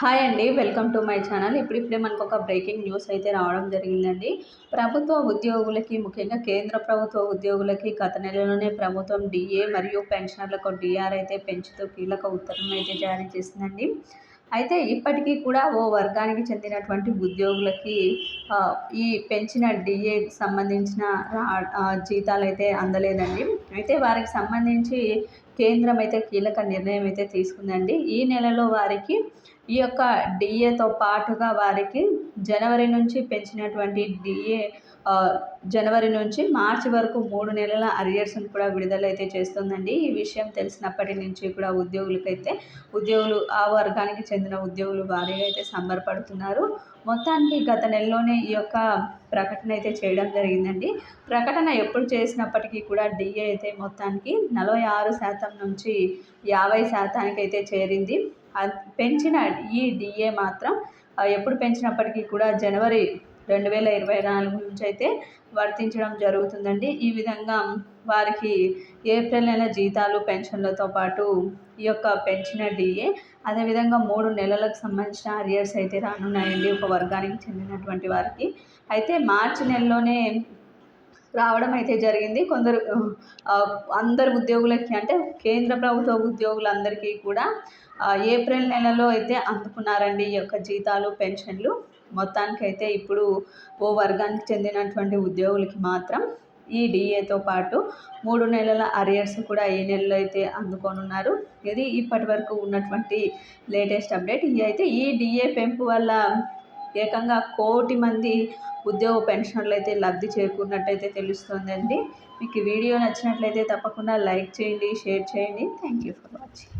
Hi అండి welcome to my channel. ఇప్పుడిప్పుడే మనకు ఒక బ్రేకింగ్ న్యూస్ అయితే రావడం జరిగిందండి. ప్రభుత్వ ఉద్యోగులకి ముఖ్యంగా కేంద్ర ప్రభుత్వ ఉద్యోగులకి గత నెలలోనే ప్రభుత్వం డిఏ మరియు పెన్షనర్లకు డిఆర్ అయితే పెంచుతూ కీలక ఉత్తర్వులు అయితే జారీ చేసిందండి. అయితే ఇప్పటికీ కూడా ఓ వర్గానికి చెందినటువంటి ఉద్యోగులకి ఈ పెంచిన డిఏ సంబంధించిన జీతాలు అయితే అందలేదండి. అయితే వారికి సంబంధించి కేంద్రం అయితే కీలక నిర్ణయం అయితే తీసుకుందండి. ఈ నెలలో వారికి ఈ యొక్క డిఏతో పాటుగా వారికి జనవరి నుంచి పెంచినటువంటి డిఏ జనవరి నుంచి మార్చి వరకు మూడు నెలల అరియర్స్ని కూడా విడుదలైతే చేస్తుందండి. ఈ విషయం తెలిసినప్పటి నుంచి కూడా ఉద్యోగులకైతే ఉద్యోగులు ఆ వర్గానికి చెందిన ఉద్యోగులు భారీగా అయితే సంబరపడుతున్నారు. మొత్తానికి గత నెలలోనే ఈ యొక్క ప్రకటన అయితే చేయడం జరిగిందండి. ప్రకటన ఎప్పుడు చేసినప్పటికీ కూడా డిఏ అయితే మొత్తానికి నలభై ఆరు శాతం నుంచి యాభై శాతానికి అయితే చేరింది. పెంచిన ఈ డిఏ మాత్రం ఎప్పుడు పెంచినప్పటికీ కూడా జనవరి రెండు వేల ఇరవై నాలుగు నుంచి అయితే వర్తించడం జరుగుతుందండి. ఈ విధంగా వారికి ఏప్రిల్ నెల జీతాలు పెన్షన్లతో పాటు ఈ యొక్క పెంచిన డిఏ అదేవిధంగా మూడు నెలలకు సంబంధించిన అరియర్స్ అయితే రానున్నాయండి. ఒక వర్గానికి చెందినటువంటి వారికి. అయితే మార్చి నెలలోనే రావడం అయితే జరిగింది. కొందరు అందరు ఉద్యోగులకి అంటే కేంద్ర ప్రభుత్వ ఉద్యోగులందరికీ కూడా ఏప్రిల్ నెలలో అయితే అందుకున్నారండి ఈ యొక్క జీతాలు పెన్షన్లు. మొత్తానికైతే ఇప్పుడు ఓ వర్గానికి చెందినటువంటి ఉద్యోగులకి మాత్రం ఈ డిఏతో పాటు మూడు నెలల అరియర్స్ కూడా ఈ నెలలో అయితే అందుకోనున్నారు. ఇది ఇప్పటి వరకు ఉన్నటువంటి లేటెస్ట్ అప్డేట్. ఇది అయితే ఈ డిఏ పెంపు వల్ల ఏకంగా కోటి మంది ఉద్యోగ పెన్షన్లు అయితే లబ్ధి చేకూరినట్టయితే తెలుస్తుందండి. మీకు వీడియో నచ్చినట్లయితే తప్పకుండా లైక్ చేయండి షేర్ చేయండి. Thank you for watching